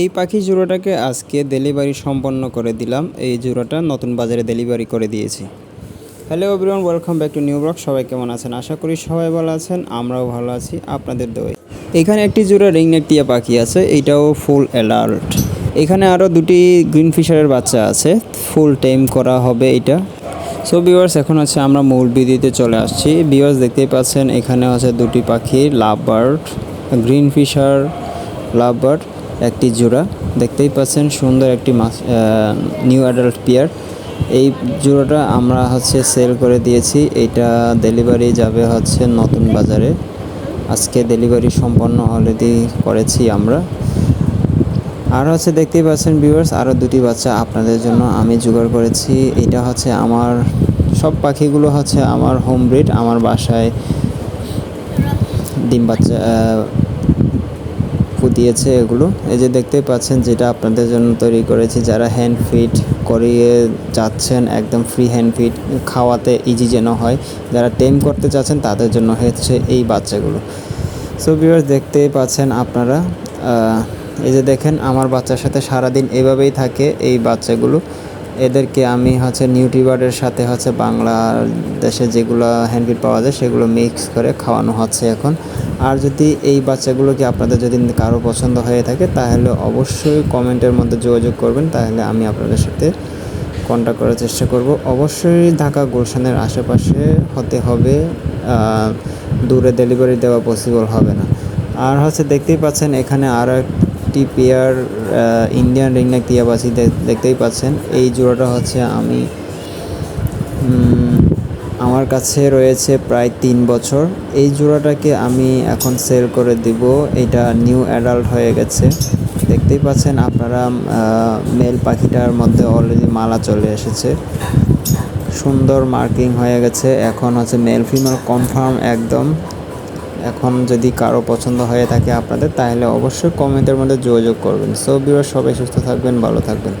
এই পাখি জোড়াটাকে আজকে ডেলিভারি সম্পন্ন করে দিলাম। এই জোড়াটা নতুন বাজারে ডেলিভারি করে দিয়েছি। Hello everyone welcome back to new blog সবাই কেমন আছেন? আশা করি সবাই ভালো আছেন, আমরাও ভালো আছি আপনাদের দোয়ে এখানে একটি জোড়া রিংনেক টিয়া পাখি আছে এইটাও ফুল অ্যালার্ট এখানে আরও দুটি গ্রিন ফিশারের বাচ্চা আছে ফুল টাইম করা হবে এটা। সো বিওয়ার্স এখন হচ্ছে আমরা মূল বিদিতে চলে আসছি। বিওয়ার্স দেখতেই পাচ্ছেন, এখানে আছে দুটি পাখি love bird green fisher love bird একটি জোড়া। দেখতেই পাচ্ছেন সুন্দর একটি মাছ নিউ অ্যাডাল্ট পিয়ার এই জোড়াটা আমরা হচ্ছে সেল করে দিয়েছি। এটা ডেলিভারি যাবে হচ্ছে নতুন বাজারে। আজকে ডেলিভারি সম্পন্ন অলরেডি করেছি আমরা। আর হচ্ছে দেখতেই পাচ্ছেন ভিউয়ার্স আরও দুটি বাচ্চা আপনাদের জন্য আমি জোগাড় করেছি। এটা হচ্ছে আমার, সব পাখিগুলো হচ্ছে আমার হোম ব্রিড আমার বাসায় ডিম বাচ্চা ফুটিয়েছে এগুলো। এই যে দেখতে পাচ্ছেন যেটা আপনাদের জন্য তৈরি করেছি, যারা হ্যান্ড ফিট করিয়ে যাচ্ছেন একদম ফ্রি হ্যান্ড ফিট খাওয়াতে ইজি যেন হয়। যারা টেম করতে চাচ্ছেন তাদের জন্য হচ্ছে এই বাচ্চাগুলো। সো ভিউয়ার্স দেখতেই পাচ্ছেন আপনারা এই যে দেখেন, আমার বাচ্চার সাথে সারাদিন এভাবেই থাকে এই বাচ্চাগুলো। এদেরকে আমি হচ্ছে নিউট্রিবার্ডের সাথে হচ্ছে বাংলাদেশে যেগুলো হ্যান্ডফিড পাওয়া যায়, সেগুলো মিক্স করে খাওয়ানো হচ্ছে এখন। আর যদি এই বাচ্চাগুলোকে আপনাদের যদি কারও পছন্দ হয়ে থাকে, তাহলে অবশ্যই কমেন্টের মধ্যে যোগাযোগ করবেন, তাহলে আমি আপনাদের সাথে কন্ট্যাক্ট করার চেষ্টা করব। অবশ্যই ঢাকা গুলশানের আশেপাশে হতে হবে দূরে ডেলিভারি দেওয়া পসিবল হবে না। আর হচ্ছে দেখতেই পাচ্ছেন, এখানে আরও একটি পেয়ার ইন্ডিয়ান রিংনেক টিয়াবাসি দেখতেই পাচ্ছেন। এই জোড়াটা হচ্ছে আমি আমার কাছে রয়েছে প্রায় তিন বছর। এই জোড়াটাকে আমি এখন সেল করে দিব। এটা নিউ অ্যাডাল্ট হয়ে গেছে। দেখতেই পাচ্ছেন আপনারা মেল পাখিটার মধ্যে অলরেডি মালা চলে এসেছে। সুন্দর মার্কিং হয়ে গেছে। এখন হচ্ছে মেল ফিমেল কনফার্ম একদম। এখন যদি কারও পছন্দ হয়ে থাকে আপনাদের, তাহলে অবশ্যই কমেন্টের মধ্যে যোগাযোগ করবেন। সো বিবার সবাই সুস্থ থাকবেন, ভালো থাকবেন।